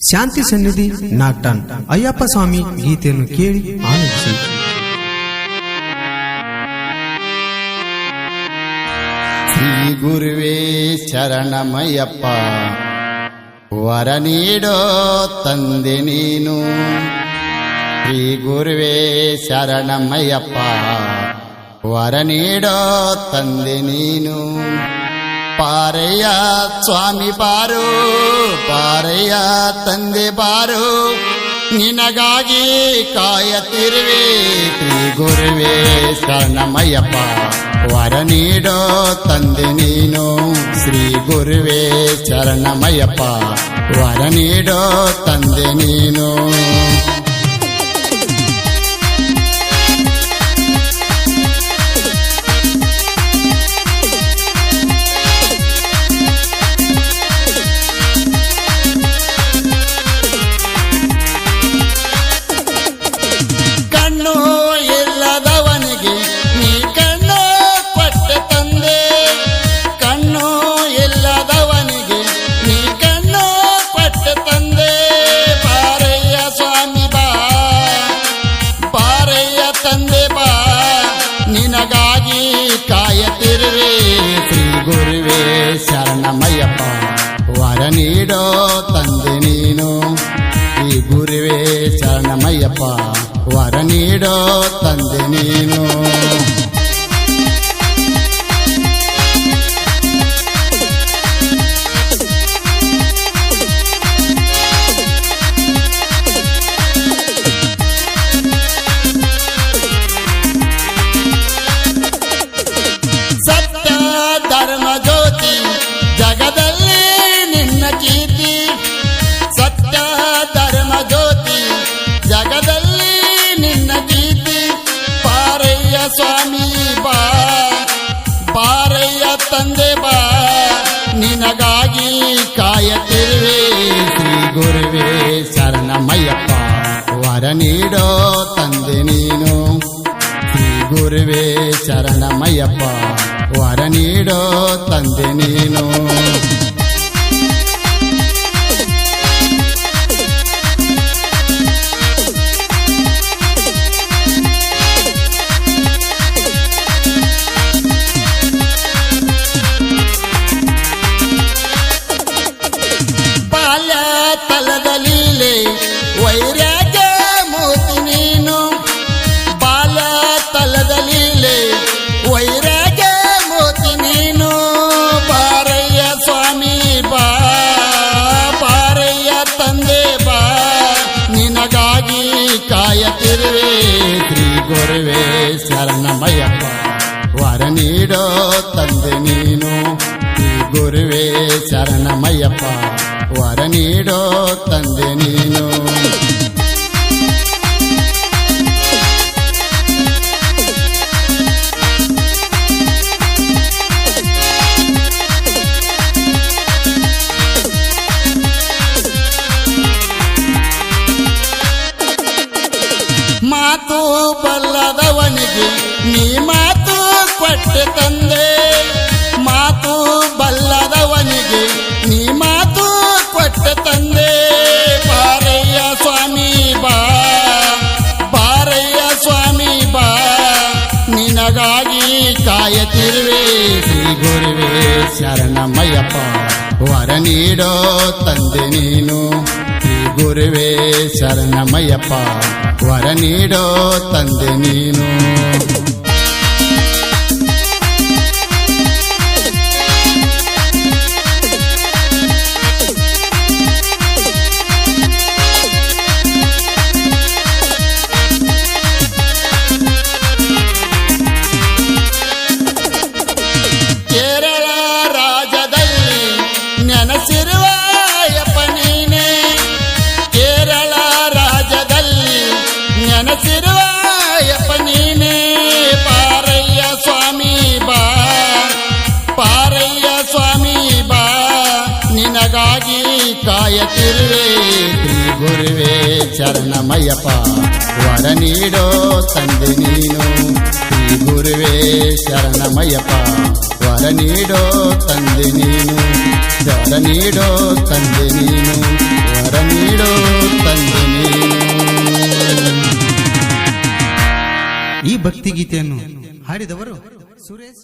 ಶಾಂತಿ ಸನ್ನಿಧಿ ನಾಗ್ಟಾನ್ ಅಯ್ಯಪ್ಪ ಸ್ವಾಮಿ ಗೀತೆಯನ್ನು ಕೇಳಿ ಆನಂದಿಸಿ ಶ್ರೀ ಗುರುವೇ ಶರಣಮಯ್ಯಪ್ಪ ವರ ನೀಡೋ ತಂದೆ ನೀನು ಶ್ರೀ ಗುರುವೇ ಶರಣಮಯ್ಯಪ್ಪ ವರ ನೀಡೋ ತಂದೆ ನೀನು ಪಾರಯ್ಯ ಸ್ವಾಮಿ ಪಾರು ಪಾರಯ್ಯ ತಂದೆ ಪಾರು ನಿನಗಾಗಿ ಕಾಯತಿರುವೆ ಶ್ರೀ ಗುರುವೇ ಶರಣಮಯ್ಯಪ್ಪ ವರ ನೀಡೋ ತಂದೆ ನೀನು ಶ್ರೀ ಗುರುವೇ ಶರಣಮಯ್ಯಪ್ಪ ವರ ನೀಡೋ ತಂದೆ ನೀನು ಶರಣಮಯ್ಯಪ್ಪ ವರ ನೀಡೋ ತಂದೆ ನೀನು ಈ ಗುರುವೇ ಶರಣಮಯ್ಯಪ್ಪ ವರ ನೀಡೋ ತಂದೆ ನೀನು ಸ್ವಾಮಿ ಬಾ ಪಾರಯ್ಯ ತಂದೆ ಬಾ ನಿನಗಾಗಿ ಕಾಯತಿರುವೆ ಶ್ರೀ ಗುರುವೇ ಶರಣಮಯ್ಯಪ್ಪ ವರ ನೀಡೋ ತಂದೆ ನೀನು ಶ್ರೀ ಗುರುವೇ ಶರಣಮಯ್ಯಪ್ಪ ವರ ನೀಡೋ ತಂದೆ ನೀನು ಗುರುವೇ ಶರಣಮಯ್ಯಪ್ಪ ವರ ನೀಡೋ ತಂದೆ ನೀನು ಶ್ರೀ ಗುರುವೇ ಶರಣಮಯ್ಯಪ್ಪ ವರ ನೀಡೋ ತಂದೆ ನೀನು ಮಾತು ಬಲ್ಲದವನಿಗೆ ನೀ ಮಾತು ಕೊಟ್ಟೆ ತಂದೆ. ಮಾತು ಬಲ್ಲದವನಿಗೆ ನೀ ಮಾತು ಕೊಟ್ಟೆ ತಂದೆ. ಬಾರಯ್ಯ ಸ್ವಾಮಿ ಬಾ, ಬಾರಯ್ಯ ಸ್ವಾಮಿ ಬಾ. ನಿನಗಾಗಿ ಕಾಯತಿರುವೆ ಶ್ರೀ ಗುರುವೇ ಶರಣಮಯ್ಯಪ್ಪ. ವರ ನೀಡೋ ತಂದೆ ನೀನು. ಗುರುವೇ ಶರಣಮಯ್ಯಪ್ಪ ವರ ನೀಡೋ ತಂದೆ ನೀನು ತಿರುವೆ ಶ್ರೀ ಗುರುವೇ ಚರಣಮಯಪ ವರ ನೀಡೋ ತಂದೆ ನೀನು, ಶ್ರೀ ಗುರುವೇ ಶರಣಮಯಪ ವರ ನೀಡೋ ತಂದೆ ನೀನು ವರ ನೀಡೋ ತಂದೆ ನೀನು, ವರ ನೀಡೋ ತಂದೆ ನೀನು. ಈ ಭಕ್ತಿ ಗೀತೆಯನ್ನು ಹಾಡಿದವರು ಸುರೇಶ್